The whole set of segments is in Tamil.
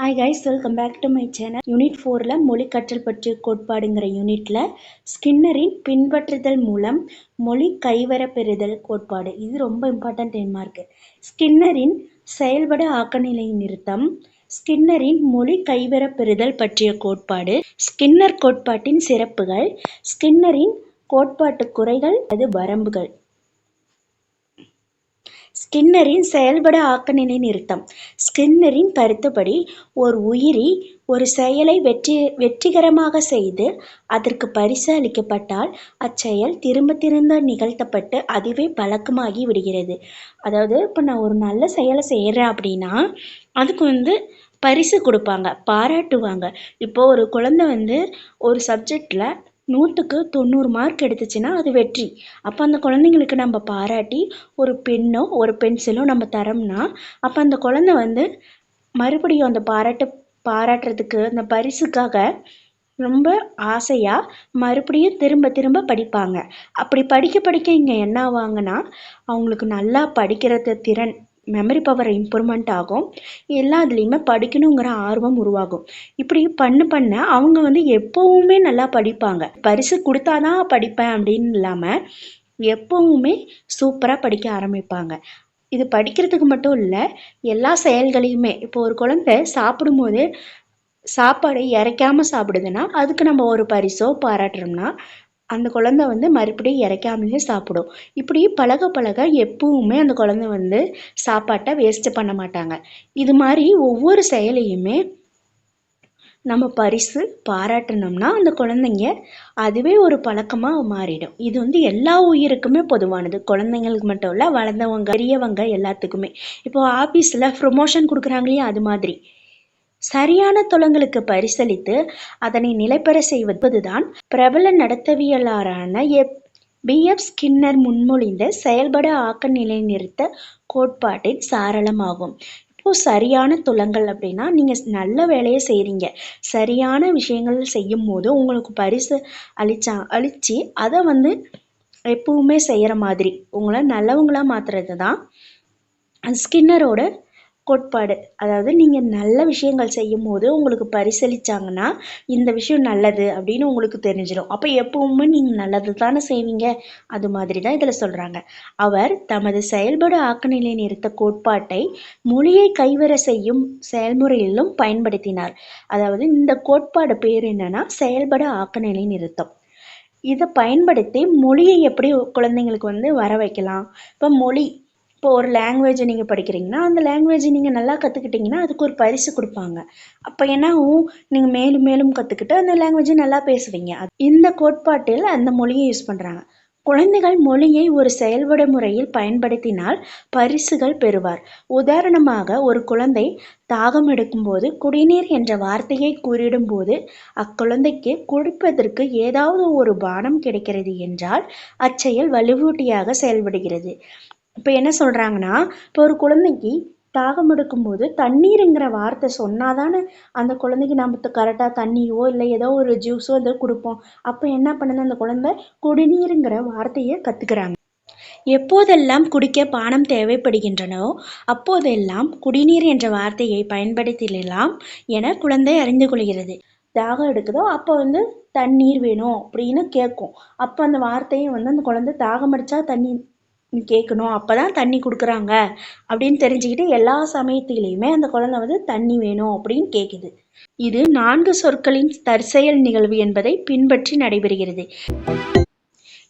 Hi guys welcome back to my channel unit ஃபோரில் மொழி கற்றல் பற்றிய கோட்பாடுங்கிற யூனிட்டில் ஸ்கின்னரின் பின்பற்றுதல் மூலம் மொழி கைவர பெறுதல் கோட்பாடு. இது ரொம்ப இம்பார்ட்டன்ட் டென்மா இருக்குது ஸ்கின்னரின் செயல்பட ஆக்கநிலை நிறுத்தம் ஸ்கின்னரின் மொழி கைவர பெறுதல் பற்றிய கோட்பாடு ஸ்கின்னர் கோட்பாட்டின் சிறப்புகள் ஸ்கின்னரின் கோட்பாட்டு குறைகள் அது வரம்புகள். ஸ்கின்னரின் செயல்பட ஆக்கநிலை நிறுத்தம். ஸ்கின்னரின் கருத்துப்படி ஒரு உயிரி ஒரு செயலை வெற்றி வெற்றிகரமாக செய்து அதற்கு பரிசு அளிக்கப்பட்டால் அச்செயல் திரும்ப திரும்ப நிகழ்த்தப்பட்டு அதுவே பழக்கமாகி விடுகிறது. அதாவது இப்போ நான் ஒரு நல்ல செயலை செய்கிறேன் அப்படின்னா அதுக்கு வந்து பரிசு கொடுப்பாங்க பாராட்டுவாங்க. இப்போ ஒரு குழந்தை வந்து ஒரு சப்ஜெக்டில் நூற்றுக்கு தொண்ணூறு மார்க் எடுத்துச்சுன்னா அது வெற்றி. அப்போ அந்த குழந்தைங்களுக்கு நம்ம பாராட்டி ஒரு பென்னோ ஒரு பென்சிலோ நம்ம தரோம்னா அப்போ அந்த குழந்த வந்து மறுபடியும் அந்த பாராட்டு பாராட்டுறதுக்கு அந்த பரிசுக்காக ரொம்ப ஆசையாக மறுபடியும் திரும்ப திரும்ப படிப்பாங்க. அப்படி படிக்க படிக்க இங்கே என்ன ஆவாங்கன்னா அவங்களுக்கு நல்லா படிக்கிறத திறன் மெமரி பவர் இம்ப்ரூவ்மெண்ட் ஆகும். எல்லா இதுலேயுமே படிக்கணுங்கிற ஆர்வம் உருவாகும். இப்படி பண்ண பண்ண அவங்க வந்து எப்போவுமே நல்லா படிப்பாங்க. பரிசு கொடுத்தாதான் படிப்பேன் அப்படின்னு இல்லாமல் எப்போவுமே சூப்பராக படிக்க ஆரம்பிப்பாங்க. இது படிக்கிறதுக்கு மட்டும் இல்லை எல்லா செயல்களையுமே. இப்போ ஒரு குழந்தை சாப்பிடும்போது சாப்பாடு இறைக்காம சாப்பிடுதுன்னா அதுக்கு நம்ம ஒரு பரிசோ பாராட்டுறோம்னா அந்த குழந்த வந்து மறுபடியும் இறைக்காமலே சாப்பிடும். இப்படி பழக பழக எப்பவுமே அந்த குழந்த வந்து சாப்பாட்டை வேஸ்ட்டு பண்ண மாட்டாங்க. இது மாதிரி ஒவ்வொரு செயலையுமே நம்ம பரிசு பாராட்டினோம்னா அந்த குழந்தைங்க அதுவே ஒரு பழக்கமாக மாறிடும். இது வந்து எல்லா உயிருக்குமே பொதுவானது. குழந்தைங்களுக்கு மட்டும் இல்லை வளர்ந்தவங்க பெரியவங்க எல்லாத்துக்குமே. இப்போ ஆஃபீஸில் ப்ரொமோஷன் கொடுக்குறாங்களே அது மாதிரி. சரியான துலங்களுக்கு பரிசளித்து அதனை நிலைபெற செய்வதுதான் பிரபல நடத்தவியலாளரான எப். பி. எஃப் ஸ்கின்னர் முன்மொழிந்த செயல்பட ஆக்க நிலைநிறுத்த கோட்பாட்டின் சாரளமாகும் இப்போ சரியான துலங்கள் அப்படின்னா நீங்கள் நல்ல வேலையை செய்கிறீங்க சரியான விஷயங்கள் செய்யும் போது உங்களுக்கு பரிசு அளிச்சா அளித்து அதை வந்து எப்பவுமே செய்கிற மாதிரி உங்களை நல்லவங்களாக மாற்றுறது தான் ஸ்கின்னரோட கோட்பாடு. அதாவது நீங்கள் நல்ல விஷயங்கள் செய்யும் போது உங்களுக்கு பரிசளிச்சாங்கன்னா இந்த விஷயம் நல்லது அப்படின்னு உங்களுக்கு தெரிஞ்சிடும் அப்போ எப்பவுமே நீங்கள் நல்லது தானே செய்வீங்க? அது மாதிரி தான் இதில் சொல்கிறாங்க அவர் தமது செயல்படு ஆக்கநிலை நிறுத்த கோட்பாட்டை மொழியை கைவர செய்யும் செயல்முறையிலும் பயன்படுத்தினார். அதாவது இந்த கோட்பாடு பேர் என்னன்னா செயல்பட ஆக்கநிலை நிறுத்தம். இதை பயன்படுத்தி மொழியை எப்படி குழந்தைங்களுக்கு வந்து வர வைக்கலாம்? இப்போ மொழி இப்போ ஒரு லாங்குவேஜை நீங்கள் படிக்கிறீங்கன்னா அந்த லாங்குவேஜை நீங்கள் நல்லா கற்றுக்கிட்டிங்கன்னா அதுக்கு ஒரு பரிசு கொடுப்பாங்க. அப்போ என்னாகும்? நீங்கள் மேலும் மேலும் கற்றுக்கிட்டு அந்த லாங்குவேஜை நல்லா பேசுவீங்க. இந்த கோட்பாட்டில் அந்த மொழியை யூஸ் பண்ணுறாங்க குழந்தைகள் மொழியை ஒரு செயல்பட முறையில் பயன்படுத்தினால் பரிசுகள் பெறுவார். உதாரணமாக ஒரு குழந்தை தாகம் எடுக்கும்போது குடிநீர் என்ற வார்த்தையை கூறிடும்போது அக்குழந்தைக்கு குடிப்பதற்கு ஏதாவது ஒரு பானம் கிடைக்கிறது என்றால் அச்செயல் வலுவூட்டியாக செயல்படுகிறது. இப்போ என்ன சொல்கிறாங்கன்னா இப்போ ஒரு குழந்தைக்கு தாகம் எடுக்கும்போது தண்ணீருங்கிற வார்த்தை சொன்னால் தானே அந்த குழந்தைக்கு நம்ம கரெக்டாக தண்ணியோ இல்லை ஏதோ ஒரு ஜூஸோ ஏதோ கொடுப்போம். அப்போ என்ன பண்ணுது அந்த குழந்தை? குடிநீருங்கிற வார்த்தையை கற்றுக்குறாங்க எப்போதெல்லாம் குடிக்க பானம் தேவைப்படுகின்றனோ அப்போதெல்லாம் குடிநீர் என்ற வார்த்தையை பயன்படுத்திடலாம் என குழந்தை அறிந்து கொள்கிறது. தாகம் எடுக்குதோ அப்போ வந்து தண்ணீர் வேணும் அப்படின்னு கேட்கும். அப்போ அந்த வார்த்தையை வந்து அந்த குழந்தை தாகம் அடித்தா தண்ணி கேட்கணும் அப்போ தான் தண்ணி கொடுக்குறாங்க. அப்படின்னு தெரிஞ்சுக்கிட்டு எல்லா சமயத்திலையுமே அந்த குழந்தை வந்து தண்ணி வேணும் அப்படின்னு கேட்குது இது நான்கு சொற்களின் தற்செயல் நிகழ்வு என்பதை பின்பற்றி நடைபெறுகிறது.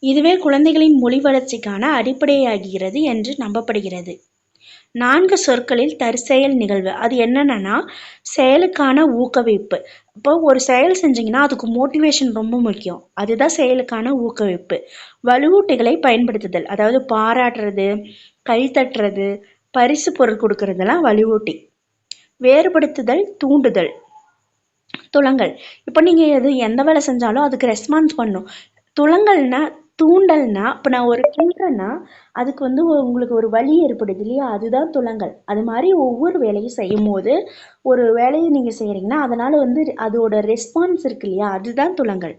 இதுவே குழந்தைகளின் மொழி வளர்ச்சிக்கான அடிப்படையாகிறது என்று நம்பப்படுகிறது. நான்கு சொற்களில் தற்செயல் நிகழ்வு. அது என்னென்னா செயலுக்கான ஊக்குவிப்பு. இப்போ ஒரு செயல் செஞ்சிங்கன்னா அதுக்கு மோட்டிவேஷன் ரொம்ப முக்கியம். அதுதான் செயலுக்கான ஊக்குவிப்பு. வலுவூட்டிகளை பயன்படுத்துதல். அதாவது பாராட்டுறது கை தட்டுறது பரிசு பொருள் கொடுக்கறதெல்லாம் வலுவூட்டி. வேறுபடுத்துதல் தூண்டுதல் துளங்கள். இப்போ நீங்கள் எது எந்த வேலை செஞ்சாலும் அதுக்கு ரெஸ்பான்ஸ் பண்ணும் துளங்கள்னா தூண்டல்னா இப்போ நான் ஒரு கிண்டுறேன்னா அதுக்கு வந்து உங்களுக்கு ஒரு வலி ஏற்படுது இல்லையா? அதுதான் துலங்கல். அது மாதிரி ஒவ்வொரு வேலையும் செய்யும் போது ஒரு வேலையை நீங்கள் செய்கிறீங்கன்னா அதனால் வந்து அதோட ரெஸ்பான்ஸ் இருக்கு இல்லையா? அதுதான் துலங்கல்.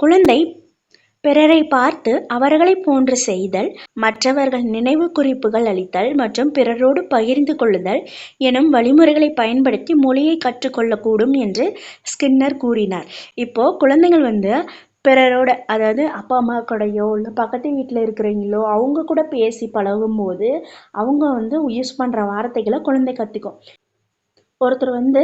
குழந்தை பிறரை பார்த்து அவர்களை போன்று செய்தல் மற்றவர்கள் நினைவு குறிப்புகள் அளித்தல் மற்றும் பிறரோடு பகிர்ந்து கொள்ளுதல் எனும் வழிமுறைகளை பயன்படுத்தி மொழியை கற்றுக்கொள்ளக்கூடும் என்று ஸ்கின்னர் கூறினார். இப்போ குழந்தைகள் வந்து பிறரோட அதாவது அப்பா அம்மா கூடயோ இல்லை பக்கத்து வீட்டில் இருக்கிறவங்களோ அவங்க கூட பேசி பழகும்போது அவங்க வந்து யூஸ் பண்ணுற வார்த்தைகளை குழந்தை கற்றுக்கும் ஒருத்தர் வந்து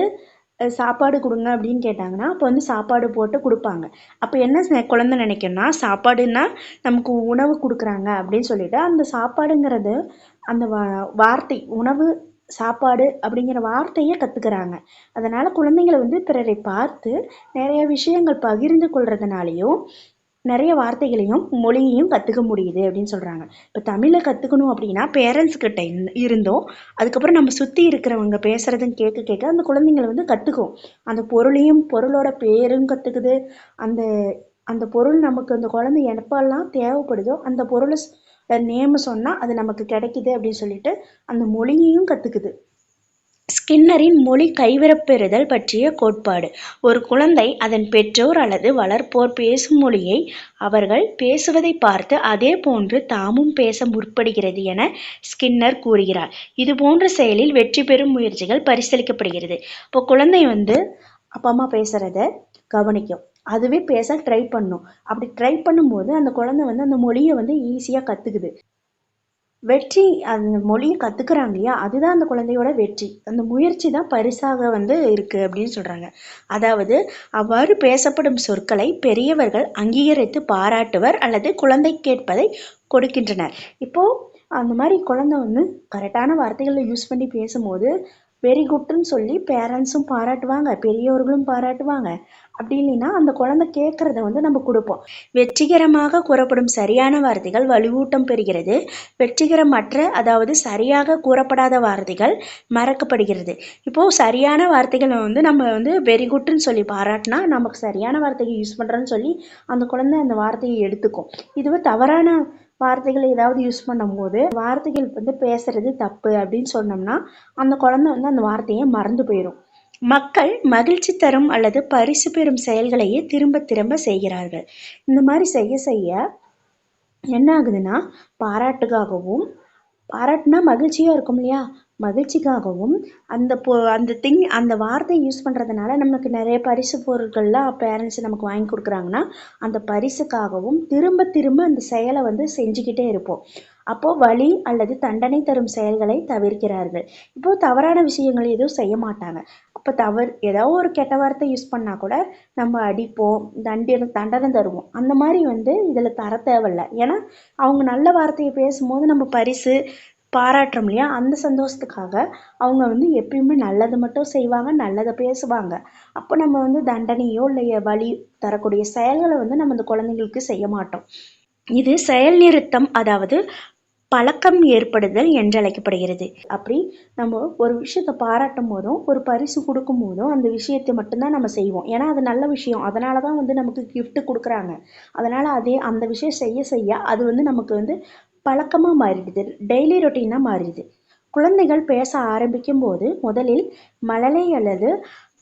சாப்பாடு கொடுங்க அப்படின்னு கேட்டாங்கன்னா அப்போ வந்து சாப்பாடு போட்டு கொடுப்பாங்க. அப்போ என்ன குழந்தை நினைக்கணும்னா சாப்பாடுன்னா நமக்கு உணவு கொடுக்குறாங்க அப்படின்னு சொல்லிட்டு அந்த சாப்பாடுங்கிறது அந்த வார்த்தை உணவு சாப்பாடு அப்படிங்கிற வார்த்தையை கற்றுக்கிறாங்க அதனால் குழந்தைங்களை வந்து பிறரை பார்த்து நிறைய விஷயங்கள் பகிர்ந்து கொள்றதுனாலையும் நிறைய வார்த்தைகளையும் மொழியையும் கற்றுக்க முடியுது அப்படின்னு சொல்கிறாங்க இப்போ தமிழை கற்றுக்கணும் அப்படின்னா பேரண்ட்ஸ் கிட்ட இருந்து- இருந்தோம். அதுக்கப்புறம் நம்ம சுற்றி இருக்கிறவங்க பேசுகிறதும் கேட்க கேட்க அந்த குழந்தைங்களை வந்து கற்றுக்கும் அந்த பொருளையும் பொருளோட பேரும் கற்றுக்குது அந்த அந்த பொருள் நமக்கு அந்த குழந்தை எப்பெல்லாம் தேவைப்படுதோ அந்த பொருளை நேம் சொன்னால் அது நமக்கு கிடைக்குது அப்படின்னு சொல்லிட்டு அந்த மொழியையும் கற்றுக்குது ஸ்கின்னரின் மொழி கைவிரப்பெறுதல் பற்றிய கோட்பாடு. ஒரு குழந்தை அதன் பெற்றோர் அல்லது வளர்ப்போர் பேசும் மொழியை அவர்கள் பேசுவதை பார்த்து அதே போன்று தாமும் பேச முற்படுகிறது என ஸ்கின்னர் கூறுகிறார். இது போன்ற செயலில் வெற்றி பெறும் முயற்சிகள் பரிசீலிக்கப்படுகிறது. இப்போ குழந்தை வந்து அப்பா அம்மா பேசுகிறத கவனிக்கும். அதுவே பேச ட்ரை பண்ணும். அப்படி ட்ரை பண்ணும்போது அந்த குழந்தை வந்து அந்த மொழியை வந்து ஈஸியாக கற்றுக்குது வெற்றி அந்த மொழியை கற்றுக்குறாங்க இல்லையா? அதுதான் அந்த குழந்தையோட வெற்றி. அந்த முயற்சி தான் பரிசாக வந்து இருக்குது அப்படின்னு சொல்கிறாங்க அதாவது அவ்வாறு பேசப்படும் சொற்களை பெரியவர்கள் அங்கீகரித்து பாராட்டுவர் அல்லது குழந்தை கேட்பதை கொடுக்கின்றனர். இப்போது அந்த மாதிரி குழந்தை வந்து கரெக்டான வார்த்தைகளை யூஸ் பண்ணி பேசும்போது வெரி குட்னு சொல்லி பேரண்ட்ஸும் பாராட்டுவாங்க பெரியவர்களும் பாராட்டுவாங்க. அப்படி இல்லைன்னா அந்த குழந்தை கேட்குறத வந்து நம்ம கொடுப்போம். வெற்றிகரமாக கூறப்படும் சரியான வார்த்தைகள் வலுவூட்டம் பெறுகிறது. வெற்றிகரமற்ற அதாவது சரியாக கூறப்படாத வார்த்தைகள் மறக்கப்படுகிறது. இப்போது சரியான வார்த்தைகளை வந்து நம்ம வந்து வெரி குட்னு சொல்லி பாராட்டினா நமக்கு சரியான வார்த்தையை யூஸ் பண்ணுறோன்னு சொல்லி அந்த குழந்தை அந்த வார்த்தையை எடுத்துக்கும். இதுவே தவறான வார்த்தைகள் ஏதாவது யூஸ் பண்ணும்போது வார்த்தைகள் வந்து பேசுறது தப்பு அப்படின்னு சொன்னோம்னா அந்த குழந்தை வந்து அந்த வார்த்தையை மறந்து போயிடும் மக்கள் மகிழ்ச்சி தரும் அல்லது பரிசு பெறும் செயல்களையே திரும்ப திரும்ப செய்கிறார்கள். இந்த மாதிரி செய்ய செய்ய என்ன ஆகுதுன்னா பாராட்டுக்காகவும் பாராட்டுனா மகிழ்ச்சியாக இருக்கும் இல்லையா? மகிழ்ச்சிக்காகவும் அந்த பொ அந்த திங் அந்த வார்த்தை யூஸ் பண்ணுறதுனால நமக்கு நிறைய பரிசு பொருட்கள்லாம் பேரண்ட்ஸ் நமக்கு வாங்கி கொடுக்குறாங்கன்னா அந்த பரிசுக்காகவும் திரும்ப திரும்ப அந்த செயலை வந்து செஞ்சுக்கிட்டே இருப்போம். அப்போது வழி அல்லது தண்டனை தரும் செயல்களை தவிர்க்கிறார்கள். இப்போது தவறான விஷயங்கள் எதுவும் செய்ய மாட்டாங்க. அப்போ தவறு ஏதோ ஒரு கெட்ட வார்த்தை யூஸ் பண்ணால் கூட நம்ம அடிப்போம் தண்டனை தண்டனை தருவோம். அந்த மாதிரி வந்து இதில் தர தேவையில்ல. ஏன்னா அவங்க நல்ல வார்த்தையை பேசும்போது நம்ம பரிசு பாராட்டுறோம் இல்லையா? அந்த சந்தோஷத்துக்காக அவங்க வந்து எப்பயுமே நல்லது மட்டும் செய்வாங்க நல்லதை பேசுவாங்க. அப்போ நம்ம வந்து தண்டனையோ இல்லை வலி தரக்கூடிய செயல்களை வந்து நம்ம அந்த குழந்தைங்களுக்கு செய்ய மாட்டோம். இது செயல் நிறுத்தம் அதாவது பழக்கம் ஏற்படுதல் என்று அழைக்கப்படுகிறது அப்படி நம்ம ஒரு விஷயத்தை பாராட்டும் போதும் ஒரு பரிசு கொடுக்கும் போதும் அந்த விஷயத்தை மட்டும்தான் நம்ம செய்வோம். ஏன்னா அது நல்ல விஷயம். அதனால தான் வந்து நமக்கு கிஃப்ட் கொடுக்குறாங்க. அதனால் அதே அந்த விஷயம் செய்ய செய்ய அது வந்து நமக்கு வந்து பழக்கமாக மாறிடுது. டெய்லி ரொட்டீனாக மாறிடுது. குழந்தைகள் பேச ஆரம்பிக்கும் போது முதலில் மழலை அல்லது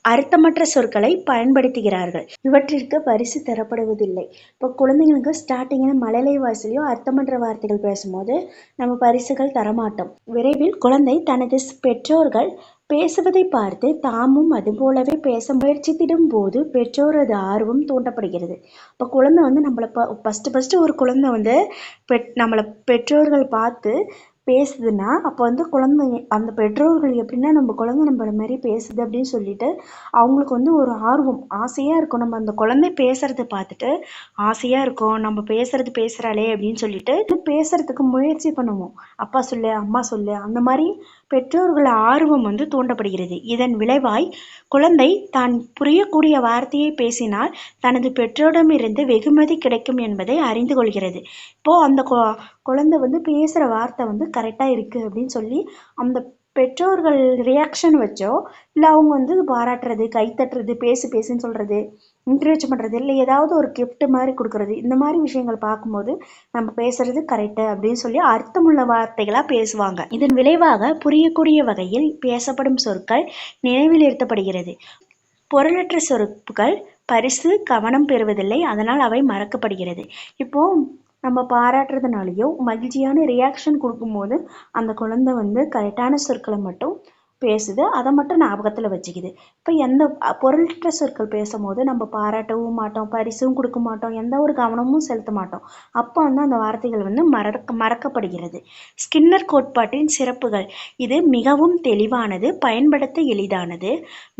அர்த்தமற்ற சொற்களை பயன்படுத்துகிறார்கள். இவற்றிற்கு பரிசு தரப்படுவதில்லை. இப்போ குழந்தைங்களுக்கு ஸ்டார்டிங்கில் மழலை வாய்ஸ்லையோ அர்த்தமற்ற வார்த்தைகள் பேசும்போது நம்ம பரிசுகள் தரமாட்டோம். விரைவில் குழந்தை தனது பெற்றோர்கள் பேசுவதை பார்த்து தாமும் அதுபோலவே பேச முயற்சித்திடும் போது பெற்றோரது ஆர்வம் தூண்டப்படுகிறது. இப்போ குழந்தை வந்து நம்மளை ப ஃபஸ்ட்டு ஃபஸ்ட்டு ஒரு குழந்தை வந்து பெட் நம்மளை பெற்றோர்கள் பார்த்து பேசுதுன்னா அப்போ வந்து குழந்தைங்க அந்த பெற்றோர்கள் எப்படின்னா நம்ம குழந்தை நம்மள மாதிரி பேசுது அப்படின்னு சொல்லிட்டு அவங்களுக்கு வந்து ஒரு ஆர்வம் ஆசையாக இருக்கும். நம்ம அந்த குழந்தை பேசுறத பார்த்துட்டு ஆசையாக இருக்கும் நம்ம பேசுறது பேசுகிறாளே அப்படின்னு சொல்லிட்டு பேசுறதுக்கு முயற்சி பண்ணுவோம். அப்பா சொல்லு அம்மா சொல்லு அந்த மாதிரி பெற்றோர்கள் ஆர்வம் வந்து தூண்டப்படுகிறது. இதன் விளைவாய் குழந்தை தான் புரியக்கூடிய வார்த்தையை பேசினால் தனது பெற்றோரிடமிருந்து வெகுமதி கிடைக்கும் என்பதை அறிந்து கொள்கிறது. இப்போ அந்த கொ குழந்தை வந்து பேசுகிற வார்த்தை வந்து கரெக்டாக இருக்குது அப்படின்னு சொல்லி அந்த பெற்றோர்கள் ரியாக்ஷன் வச்சோ இல்லை அவங்க வந்து பாராட்டுறது கைத்தட்டுறது பேசு பேசுன்னு சொல்கிறது என்கரேஜ் பண்ணுறது இல்லை. ஏதாவது ஒரு கிஃப்ட் மாதிரி கொடுக்குறது. இந்த மாதிரி விஷயங்கள் பார்க்கும்போது நம்ம பேசுறது கரெக்டு அப்படின்னு சொல்லி அர்த்தமுள்ள வார்த்தைகளாக பேசுவாங்க. இதன் விளைவாக புரியக்கூடிய வகையில் பேசப்படும் சொற்கள் நினைவில் இருத்தப்படுகிறது. பொருளற்ற சொற்கள் பரிசு கவனம் பெறுவதில்லை. அதனால் அவை மறக்கப்படுகிறது. இப்போ நம்ம பாராட்டுறதுனாலையோ மகிழ்ச்சியான ரியாக்ஷன் கொடுக்கும்போது அந்த குழந்தை வந்து கரெக்டான சொற்களை மட்டும் பேசுது அதை மட்டும் ஞாபகத்தில் வச்சுக்குது. இப்போ எந்த பொருளற்ற சொற்கள் பேசும்போது நம்ம பாராட்டவும் மாட்டோம் பரிசும் கொடுக்க மாட்டோம் எந்த ஒரு கவனமும் செலுத்த மாட்டோம். அப்போ வந்து அந்த வார்த்தைகள் வந்து மறக்க மறக்கப்படுகிறது. ஸ்கின்னர் கோட்பாட்டின் சிறப்புகள். இது மிகவும் தெளிவானது பயன்படுத்த எளிதானது.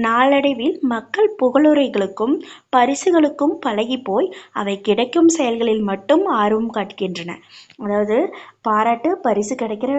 நாளடைவில் மக்கள் புகழுரைகளுக்கும் பரிசுகளுக்கும் பழகி போய் அவை கிடைக்கும் செயல்களில் மட்டும் ஆர்வம் காட்டுகின்றன. அதாவது பாராட்டு பரிசு கிடைக்கிற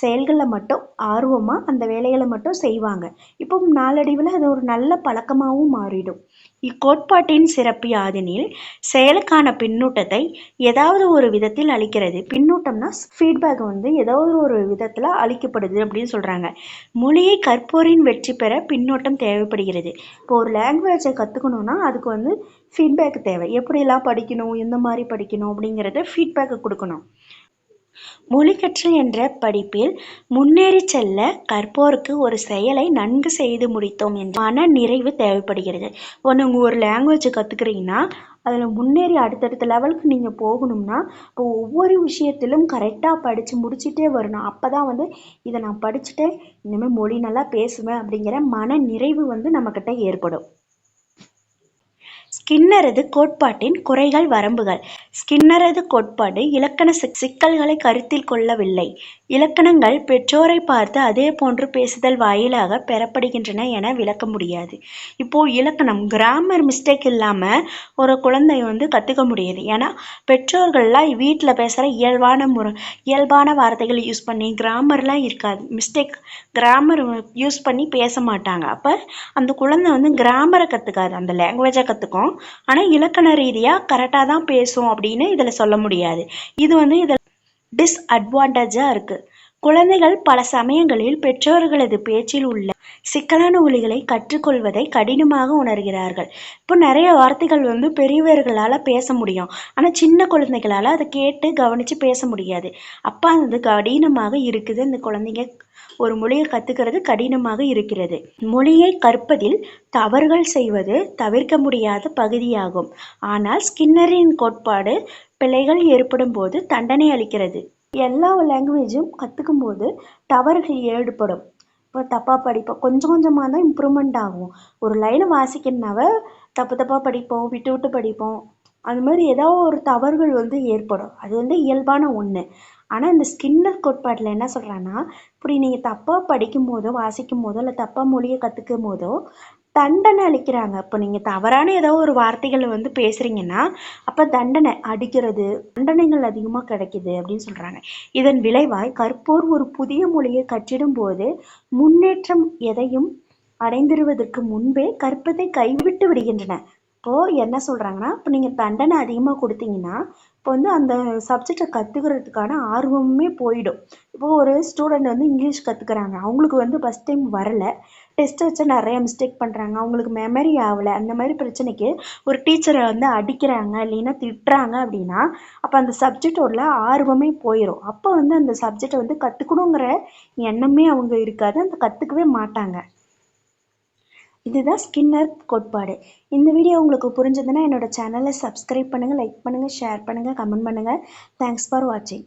செயல்களில் மட்டும் ஆர்வமாக அந்த வேலைகளை மட்டும் செய்வாங்க. இப்போ நாளடைவில் அது ஒரு நல்ல பழக்கமாகவும் மாறிடும். இக்கோட்பாட்டின் சிறப்பு யாதெனில் செயலுக்கான பின்னூட்டத்தை ஏதாவது ஒரு விதத்தில் அளிக்கிறது. பின்னூட்டம்னா ஃபீட்பேக் வந்து ஏதாவது ஒரு விதத்தில் அளிக்கப்படுது அப்படின்னு சொல்கிறாங்க மொழியை கற்போரின் வெற்றி பெற பின்னூட்டம் தேவைப்படுகிறது. இப்போ ஒரு லாங்குவேஜை கற்றுக்கணுன்னா அதுக்கு வந்து ஃபீட்பேக் தேவை. எப்படியெல்லாம் படிக்கணும்? எந்த மாதிரி படிக்கணும்? அப்படிங்கிறத ஃபீட்பேக்கை கொடுக்கணும். மொழி கற்றல் என்ற படிப்பில் முன்னேறிச் செல்ல கற்போருக்கு ஒரு செயலை நன்கு செய்து முடித்தோம் என்ற மன நிறைவு தேவைப்படுகிறது. இப்போ நீங்கள் ஒரு லாங்குவேஜ் கற்றுக்குறீங்கன்னா அதில் முன்னேறி அடுத்தடுத்த லெவலுக்கு நீங்கள் போகணும்னா இப்போ ஒவ்வொரு விஷயத்திலும் கரெக்டாக படித்து முடிச்சுட்டே வரணும். அப்போ தான் வந்து இதை நான் படிச்சுட்டேன் இனிமேல் மொழி நல்லா பேசுவேன் அப்படிங்கிற மன நிறைவு வந்து நம்மக்கிட்ட ஏற்படும். ஸ்கின்னரது கோட்பாட்டின் குறைகள் வரம்புகள். ஸ்கின்னரது கோட்பாடு இலக்கண சிக்கல்களை கருத்தில் கொள்ளவில்லை. இலக்கணங்கள் பெற்றோரை பார்த்து அதே போன்று பேசுதல் வாயிலாக பெறப்படுகின்றன என விளக்க முடியாது. இப்போ இலக்கணம் கிராமர் மிஸ்டேக் இல்லாமல் ஒரு குழந்தை வந்து கற்றுக்க முடியுது. ஏன்னா பெற்றோர்கள்லாம் வீட்டில் பேசுகிற இயல்பான முறை இயல்பான வார்த்தைகள் யூஸ் பண்ணி கிராமர்லாம் இருக்காது. மிஸ்டேக் கிராமர் யூஸ் பண்ணி பேச மாட்டாங்க. அப்போ அந்த குழந்தை வந்து கிராமரை கற்றுக்காது அந்த லாங்குவேஜை கற்றுக்கும் ஆனால் இலக்கண ரீதியாக கரெக்டாக தான் பேசும் அப்படின்னு இதில் சொல்ல முடியாது. இது வந்து இதில் டிஸ்அட்வான்டேஜாக இருக்குது குழந்தைகள் பல சமயங்களில் பெற்றோர்களது பேச்சில் உள்ள சிக்கலான ஒலிகளை கற்றுக்கொள்வதை கடினமாக உணர்கிறார்கள். இப்போ நிறைய வார்த்தைகள் வந்து பெரியவர்களால் பேச முடியும். ஆனால் சின்ன குழந்தைகளால் அதை கேட்டு கவனித்து பேச முடியாது. அப்போ அது கடினமாக இருக்குது. இந்த குழந்தைங்க ஒரு மொழியை கற்றுக்கிறது கடினமாக இருக்கிறது. மொழியை கற்பதில் தவறுகள் செய்வது தவிர்க்க முடியாத பகுதியாகும். ஆனால் ஸ்கின்னரின் கோட்பாடு பிழைகள் ஏற்படும் போது தண்டனை அளிக்கிறது. எல்லா லாங்குவேஜும் கற்றுக்கும் போது தவறுகள் ஏற்படும். இப்போ தப்பாக படிப்போம். கொஞ்சம் கொஞ்சமாக தான் இம்ப்ரூவ்மெண்ட் ஆகும். ஒரு லைனை வாசிக்கணுனாவே தப்பு தப்பாக படிப்போம் விட்டு விட்டு படிப்போம். அது மாதிரி ஏதோ ஒரு தவறுகள் வந்து ஏற்படும். அது வந்து இயல்பான ஒன்று ஆனால் இந்த ஸ்கின்னர் கோட்பாட்டில் என்ன சொல்கிறான்னா இப்படி நீங்கள் தப்பாக படிக்கும் போதோ வாசிக்கும் போதோ இல்லை தப்பாக மொழியை கற்றுக்கும் போதோ தண்டனை அளிக்கிறாங்க. இப்போ நீங்கள் தவறான ஏதோ ஒரு வார்த்தைகளை வந்து பேசுகிறீங்கன்னா அப்போ தண்டனை அடிக்கிறது தண்டனைகள் அதிகமாக கிடைக்குது அப்படின்னு சொல்கிறாங்க இதன் விளைவாய் கற்போர் ஒரு புதிய மொழியை கற்றிடும் போது முன்னேற்றம் எதையும் அடைந்திருவதற்கு முன்பே கற்பதை கைவிட்டு விடுகின்றன. இப்போது என்ன சொல்கிறாங்கன்னா இப்போ நீங்கள் தண்டனை அதிகமாக கொடுத்தீங்கன்னா இப்போ வந்து அந்த சப்ஜெக்டை கற்றுக்கிறதுக்கான ஆர்வமே போயிடும். இப்போது ஒரு ஸ்டூடெண்ட் வந்து இங்கிலீஷ் கற்றுக்குறாங்க அவங்களுக்கு வந்து ஃபஸ்ட் டைம் வரல. டெஸ்ட் வச்சு நிறைய மிஸ்டேக் பண்ணுறாங்க அவங்களுக்கு மெமரி ஆகலை. அந்த மாதிரி பிரச்சனைக்கு ஒரு டீச்சரை வந்து அடிக்கிறாங்க. இல்லைன்னா திட்டுறாங்க அப்படின்னா அப்போ அந்த சப்ஜெக்டோட ஆர்வமே போயிடும் அப்போ வந்து அந்த சப்ஜெக்டை வந்து கற்றுக்கணுங்கிற எண்ணமே அவங்க இருக்காது. அந்த கற்றுக்கவே மாட்டாங்க. இதுதான் ஸ்கின்னர் கோட்பாடு. இந்த வீடியோ உங்களுக்கு புரிஞ்சதுன்னா என்னோட சேனலை சப்ஸ்கிரைப் பண்ணுங்கள் லைக் பண்ணுங்கள் ஷேர் பண்ணுங்கள் கமெண்ட் பண்ணுங்கள் தேங்க்ஸ் ஃபார் வாட்சிங்